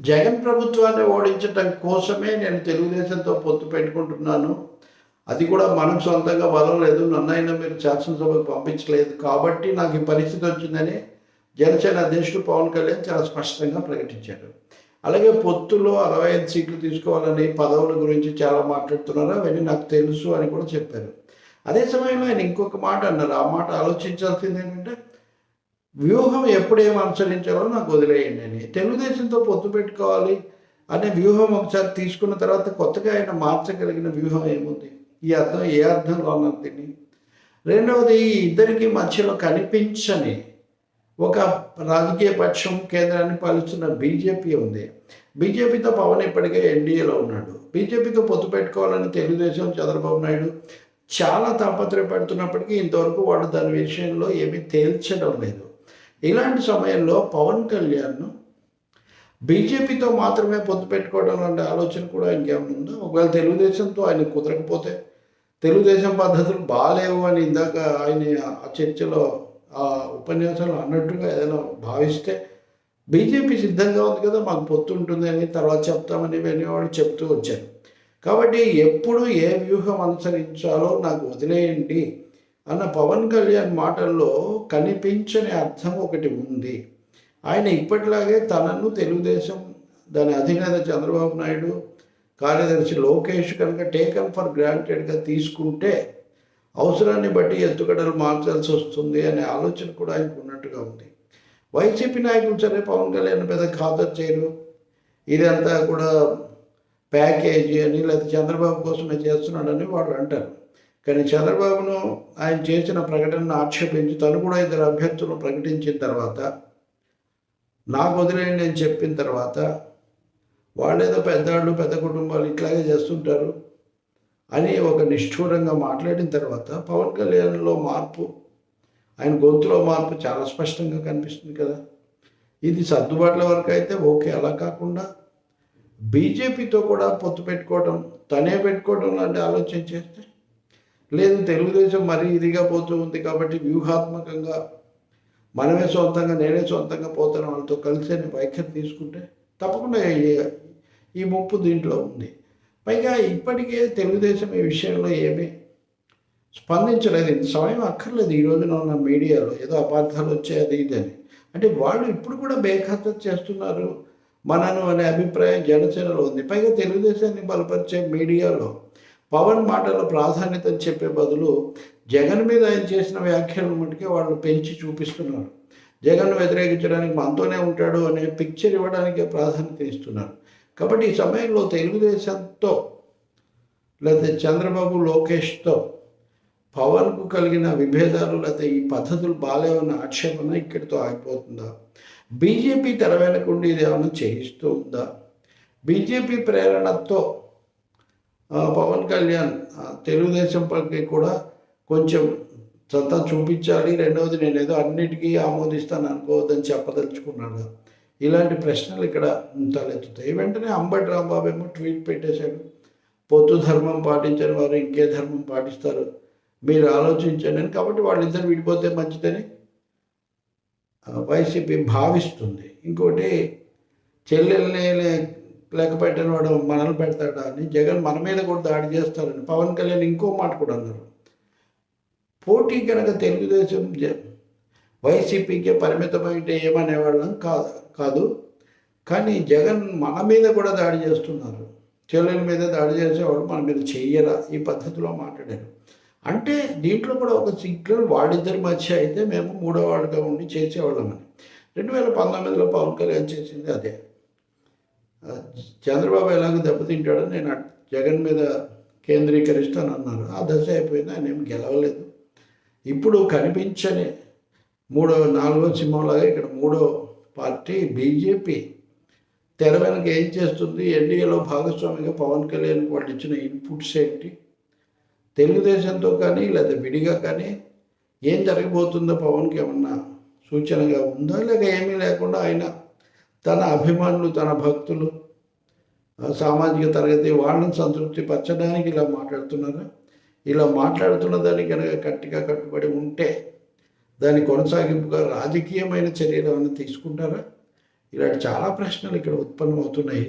జగన్ ప్రభుత్వాన్ని ఓడించడం కోసమే నేను తెలుగుదేశంతో పొత్తు పెట్టుకుంటున్నాను. అది కూడా మనకు సొంతంగా బలం లేదు. నన్నైనా మీరు శాసనసభకు పంపించలేదు. కాబట్టి నాకు ఈ పరిస్థితి వచ్చిందని జనసేన అధ్యక్షుడు పవన్ కళ్యాణ్ చాలా స్పష్టంగా ప్రకటించారు అలాగే పొత్తులో అరవై ఐదు సీట్లు తీసుకోవాలని పదవుల గురించి చాలా మాట్లాడుతున్నారు. అవన్నీ నాకు తెలుసు అని కూడా చెప్పారు. అదే సమయంలో ఆయన ఇంకొక మాట అన్నారు. ఆ మాట ఆలోచించాల్సింది ఏంటంటే వ్యూహం ఎప్పుడు అనుసరించాలో నాకు వదిలేయండి అని. తెలుగుదేశంతో పొత్తు పెట్టుకోవాలి అనే వ్యూహం ఒకసారి తీసుకున్న తర్వాత కొత్తగా ఆయన మార్చగలిగిన వ్యూహం ఏముంది? ఈ అర్థం ఏ అర్థంలో ఉన్నది తిని. రెండవది ఈ ఇద్దరికి మధ్యలో కనిపించని ఒక రాజకీయ పక్షం కేంద్రాన్ని పాలిస్తున్న బీజేపీ ఉంది. బీజేపీతో పవన్ ఇప్పటికే ఎన్డీఏలో ఉన్నాడు. బీజేపీతో పొత్తు పెట్టుకోవాలని తెలుగుదేశం చంద్రబాబు నాయుడు చాలా తాపత్రయపడుతున్నప్పటికీ ఇంతవరకు వాడు దాని విషయంలో ఏమీ తేల్చడం లేదు. ఇలాంటి సమయంలో పవన్ కళ్యాణ్ బీజేపీతో మాత్రమే పొత్తు పెట్టుకోవడం లాంటి ఆలోచన కూడా ఇంకేమైనా ఉందా? ఒకవేళ తెలుగుదేశంతో ఆయన కుదరకపోతే తెలుగుదేశం పద్ధతులు బాగాలేవు అని ఇందాక ఆయన ఆ చర్చలో ఆ ఉపన్యాసంలో అన్నట్టుగా ఏదైనా భావిస్తే బీజేపీ సిద్ధంగా ఉంది కదా మాకు పొత్తు ఉంటుంది అని తర్వాత చెప్తామని వినేవాళ్ళు చెప్తూ వచ్చారు. కాబట్టి ఎప్పుడు ఏ వ్యూహం అనుసరించాలో నాకు వదిలేయండి. అన్న పవన్ కళ్యాణ్ మాటల్లో కనిపించని అర్థం ఒకటి ఉంది. ఆయన ఇప్పటిలాగే తనను తెలుగుదేశం దాని అధినేత చంద్రబాబు నాయుడు కార్యదర్శి లోకేష్ కనుక టేకన్ ఫర్ గ్రాంటెడ్గా తీసుకుంటే అవసరాన్ని బట్టి ఎత్తుగడలు మార్చాల్సి వస్తుంది అనే ఆలోచన కూడా ఆయనకు ఉన్నట్టుగా ఉంది. వైసీపీ నాయకులు సరే పవన్ కళ్యాణ్ పెద్ద ఖాతరు చేయరు. ఇదంతా కూడా ప్యాకేజీ అని లేదా చంద్రబాబు కోసమే చేస్తున్నాడని వాళ్ళు అంటారు. కానీ చంద్రబాబును ఆయన చేసిన ప్రకటనను ఆక్షేపించి తను కూడా ఇద్దరు అభ్యర్థులను ప్రకటించిన తర్వాత నాకు వదిలేయండి అని చెప్పిన తర్వాత వాళ్ళేదో పెద్దవాళ్ళు పెద్ద కుటుంబాలు ఇట్లాగే చేస్తుంటారు అని ఒక నిష్ఠూరంగా మాట్లాడిన తర్వాత పవన్ కళ్యాణ్లో మార్పు ఆయన గొంతులో మార్పు చాలా స్పష్టంగా కనిపిస్తుంది కదా. ఇది సర్దుబాట్ల వరకు అయితే ఓకే అలా కాకుండా బీజేపీతో కూడా పొత్తు పెట్టుకోవడం తనే పెట్టుకోవడం లాంటి ఆలోచన చేస్తే లేదు తెలుగుదేశం మరీ ఇదిగా పోతూ ఉంది కాబట్టి వ్యూహాత్మకంగా మనమే సొంతంగా నేనే సొంతంగా పోతాను వాళ్ళతో కలిసి అని వైఖరి తీసుకుంటే తప్పకుండా ఈ- ముప్పు దీంట్లో ఉంది. పైగా ఇప్పటికే తెలుగుదేశం ఈ విషయంలో ఏమీ స్పందించలేదు. ఇంత సమయం అక్కర్లేదు. ఈ రోజున ఉన్న మీడియాలో ఏదో అపార్థాలు వచ్చాయి అది ఇది అని. అంటే వాళ్ళు ఇప్పుడు కూడా బేఖాతరు చేస్తున్నారు మనను అనే అభిప్రాయం జనసేనలో ఉంది. పైగా తెలుగుదేశాన్ని బలపరిచే మీడియాలో పవన్ మాటల ప్రాధాన్యత చెప్పే బదులు జగన్ మీద ఆయన చేసిన వ్యాఖ్యలను మటుకే వాళ్ళు పెంచి చూపిస్తున్నారు. జగన్ వ్యతిరేకించడానికి మనతోనే ఉంటాడు అనే పిక్చర్ ఇవ్వడానికే ప్రాధాన్యత ఇస్తున్నారు. కాబట్టి ఈ సమయంలో తెలుగుదేశంతో లేకపోతే చంద్రబాబు లోకేష్తో పవన్కు కలిగిన విభేదాలు లేకపోతే ఈ పద్ధతులు బాగాలేవన్న ఆక్షేపణ ఇక్కడితో ఆగిపోతుందా? బీజేపీ తెర వెనకుండి ఇది ఏమైనా చేయిస్తూ ఉందా బీజేపీ ప్రేరణతో పవన్ కళ్యాణ్ తెలుగుదేశం పార్టీ కూడా కొంచెం సత్తా చూపించాలి. రెండవది నేను ఏదో అన్నిటికీ ఆమోదిస్తాను అనుకోవద్దని చెప్పదలుచుకున్నాడు. ఇలాంటి ప్రశ్నలు ఇక్కడ తలెత్తుతాయి. వెంటనే అంబటి రాంబాబు ఏమో ట్వీట్ పెట్టేశాడు. పొత్తు ధర్మం పాటించని వారు ఇంకే ధర్మం పాటిస్తారు. మీరు ఆలోచించండి అని. కాబట్టి వాళ్ళిద్దరు విడిపోతే మంచిదని వైసీపీ భావిస్తుంది. ఇంకోటి చెల్లెల్ని లేకపోతే వాడు మనల్ని పెడతాడా అని జగన్ మన మీద కూడా దాడి చేస్తారని పవన్ కళ్యాణ్ ఇంకో మాట కూడా అన్నారు. పోటీ కనుక తెలుగుదేశం జ- వైసీపీకే పరిమితమైతే ఏమనేవాళ్ళం కాదు కాదు. కానీ జగన్ మన మీద కూడా దాడి చేస్తున్నారు. చెల్లెల మీద దాడి చేసేవాడు మన మీద చెయ్యరా ఈ పద్ధతిలో మాట్లాడారు. అంటే దీంట్లో కూడా ఒక సిగ్నల్ వాళ్ళిద్దరి మధ్య అయితే మేము మూడో వాడుగా ఉండి చేసేవాళ్ళమని రెండు వేల పంతొమ్మిదిలో పవన్ కళ్యాణ్ చేసింది అదే. చంద్రబాబు ఎలాగో దెబ్బతింటాడో నేను జగన్ మీద కేంద్రీకరిస్తాను అన్నారు ఆ దశ అయిపోయింది ఆయన ఏం గెలవలేదు. ఇప్పుడు కనిపించని మూడో నాలుగో సింహంలాగా ఇక్కడ మూడో పార్టీ బీజేపీ తెర వెనక ఏం చేస్తుంది? ఎన్డీఏలో భాగస్వామిగా పవన్ కళ్యాణ్ వాళ్ళు ఇచ్చిన ఇన్పుట్స్ ఏంటి? తెలుగుదేశంతో కానీ లేదా విడిగా కానీ ఏం జరగబోతుందో పవన్కి ఏమన్నా సూచనగా ఉందా? లేక ఏమీ లేకుండా ఆయన తన అభిమానులు తన భక్తులు సామాజిక తరగతి వాళ్ళని సంతృప్తి పరచడానికి ఇలా మాట్లాడుతున్నారా? ఇలా మాట్లాడుతున్న దానికి కనుక గట్టిగా కట్టుబడి ఉంటే దాని కొనసాగింపుగా రాజకీయమైన చర్యలు ఏమైనా తీసుకుంటారా? ఇలాంటి చాలా ప్రశ్నలు ఇక్కడ ఉత్పన్నమవుతున్నాయి.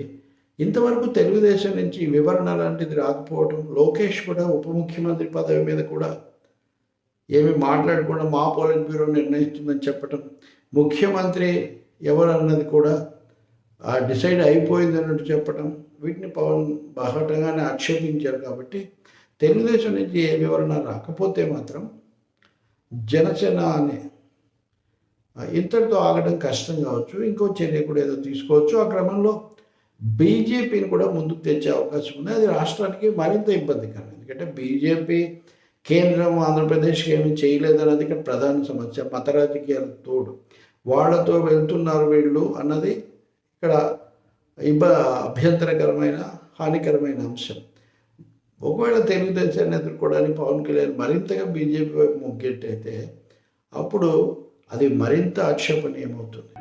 ఇంతవరకు తెలుగుదేశం నుంచి వివరణ లాంటిది రాకపోవడం లోకేష్ కూడా ఉప ముఖ్యమంత్రి పదవి మీద కూడా ఏమి మాట్లాడకుండా మా పోలిట్ బ్యూరో నిర్ణయిస్తుందని చెప్పటం ముఖ్యమంత్రి ఎవరన్నది కూడా ఆ డిసైడ్ అయిపోయింది అన్నట్టు చెప్పడం వీటిని పవన్ బాహటంగానే ఆక్షేపించారు కాబట్టి తెలుగుదేశం నుంచి ఏ వివరణ రాకపోతే మాత్రం జనసేన అనే ఇంతటితో ఆగడం కష్టం కావచ్చు ఇంకో చర్య కూడా ఏదో తీసుకోవచ్చు. ఆ క్రమంలో బీజేపీని కూడా ముందుకు తెచ్చే అవకాశం ఉంది. అది రాష్ట్రానికి మరింత ఇబ్బందికరం. ఎందుకంటే బీజేపీ కేంద్రం ఆంధ్రప్రదేశ్కి ఏమీ చేయలేదన్నది ఇక్కడ ప్రధాన సమస్య మత రాజకీయాల తోడు. వాళ్ళతో వెళ్తున్నారు వీళ్ళు అన్నది ఇక్కడ ఇబ్బ అభ్యంతరకరమైన హానికరమైన అంశం. ఒకవేళ తెలుగుదేశాన్ని ఎదుర్కోవడానికి పవన్ కళ్యాణ్ మరింతగా బీజేపీ వైపు మొగ్గెట్టయితే అప్పుడు అది మరింత ఆక్షేపణీయమవుతుంది.